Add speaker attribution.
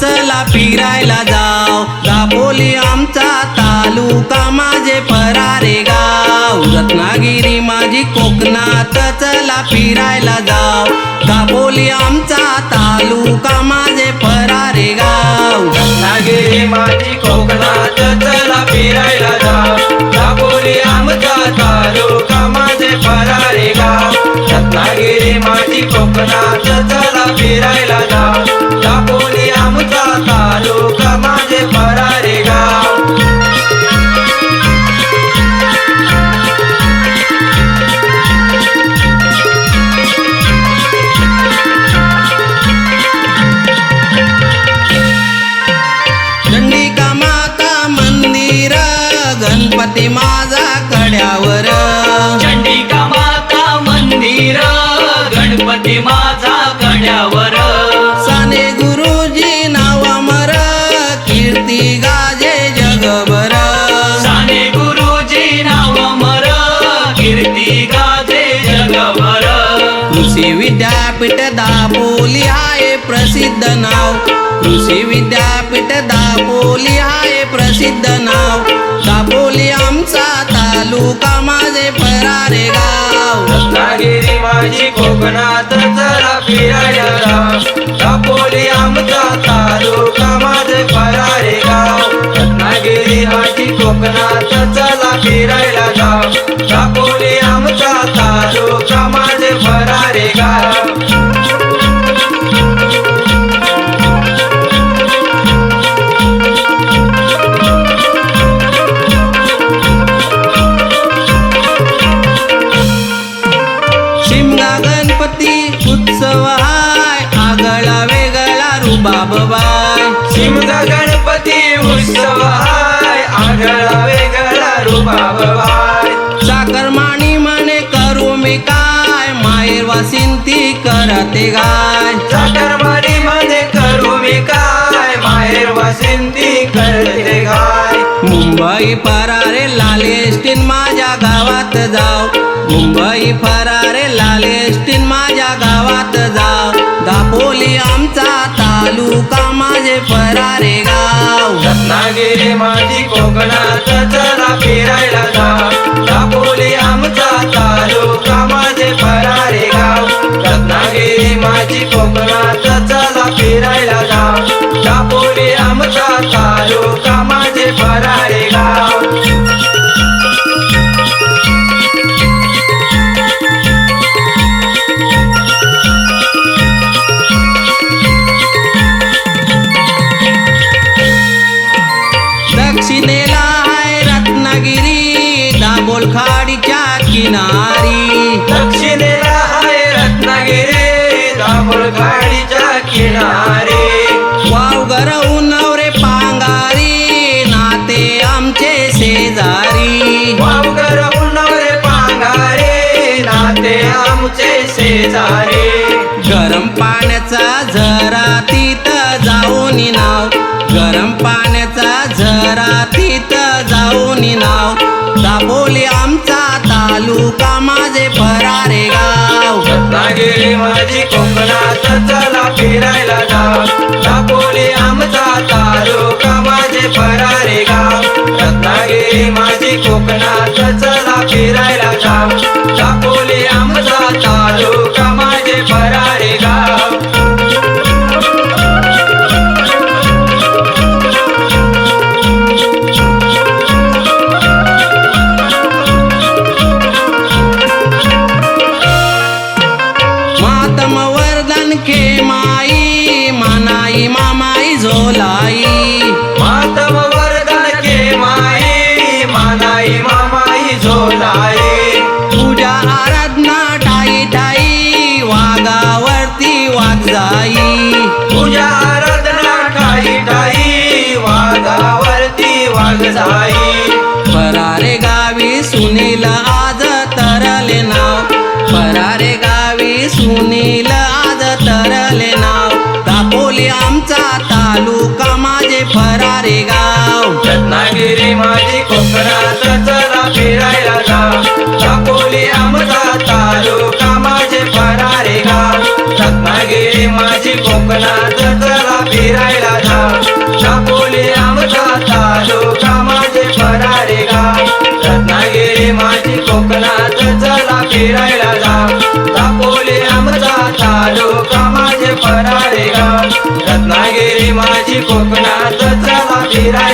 Speaker 1: चला फिरायला जाव. दापोली आमचा तालुका माझे फरारे गाव. रत्नागिरी माझी कोकणातच ला फिरायला जाव. दापोली आमचा तालुका माझे फरारे गाव.
Speaker 2: रत्नागिरी माझी कोकणातच ला फिरायला जाव. दापोली आमचा तालुका माझे फरारे गाव. रत्नागिरी माझी कोकणातच माझा
Speaker 1: कड्यावर साने गुरुजी नाव अमर कीर्ती गाजे जगभर.
Speaker 2: साने गुरुजी नाव मर कीर्ती गाजे जगभर.
Speaker 1: कृषी विद्यापीठ दापोली आहे प्रसिद्ध नाव. कृषी विद्यापीठ दापोली आहे प्रसिद्ध नाव. दापोली आमचा तालुका माझी
Speaker 2: कोकणात जरा फिरायला दापोली आमचा तालुका माझे फरारे गाव. रत्नागिरी माझी कोकणात
Speaker 1: बाय
Speaker 2: शिमगा गणपती उत्सव हाय आगळा वेगळा रुबाब बाय
Speaker 1: साखर माणी म्हणे करू मी काय? माहेर वासिंती करते गाय.
Speaker 2: चाकरमानी मध्ये करू मी काय? माहेर वासिंती करते गाय.
Speaker 1: मुंबई फरारे लालेस्टीन माझ्या गावात जाव. मुंबई फरारे लालेस्टीन माझ्या गावात जाव. दापोली आमचा तालुका माझे फरारे गाव?
Speaker 2: रत्नागिरी माझी कोकणात चला फिरायला जा. दापोली आमचा तालुका माझे फरारे गाव? रत्नागिरी माझी कोकणात
Speaker 1: किनारी
Speaker 2: दक्षिणेला आहे रत्नागिरी दाभोळ गाडीच्या किनारे.
Speaker 1: वावगर उन्हवरे पांगारी नाते आमचे शेजारी.
Speaker 2: वावगर उन्नवरे पांगारे नाते आमचे शेजारे.
Speaker 1: गरम पाण्याचा झरा तिथं जाऊन नाव. गरम पाण्याचा तालुका माझे फरारे गाव?
Speaker 2: रत्नागिरी माझी कोकणात चला फिरायला जाव. दापोली आमचा तालुका माझे फरारे गाव? रत्नागिरी माझी कोकणात चला फिरायला
Speaker 1: मानाई मामाई झोलाई.
Speaker 2: मातव वरदान के माई मानाई मामाई झोलाई.
Speaker 1: पूजा आराधना ठाई ठाई वाघावरती वाघ जाई.
Speaker 2: पूजा आराधना ठाई ठाई वाघावरती वाघ जाई.
Speaker 1: फरारे गावी सुनील आज तरले नाव. फरारे गावी सुनील माझी
Speaker 2: कोकणात चला फिराय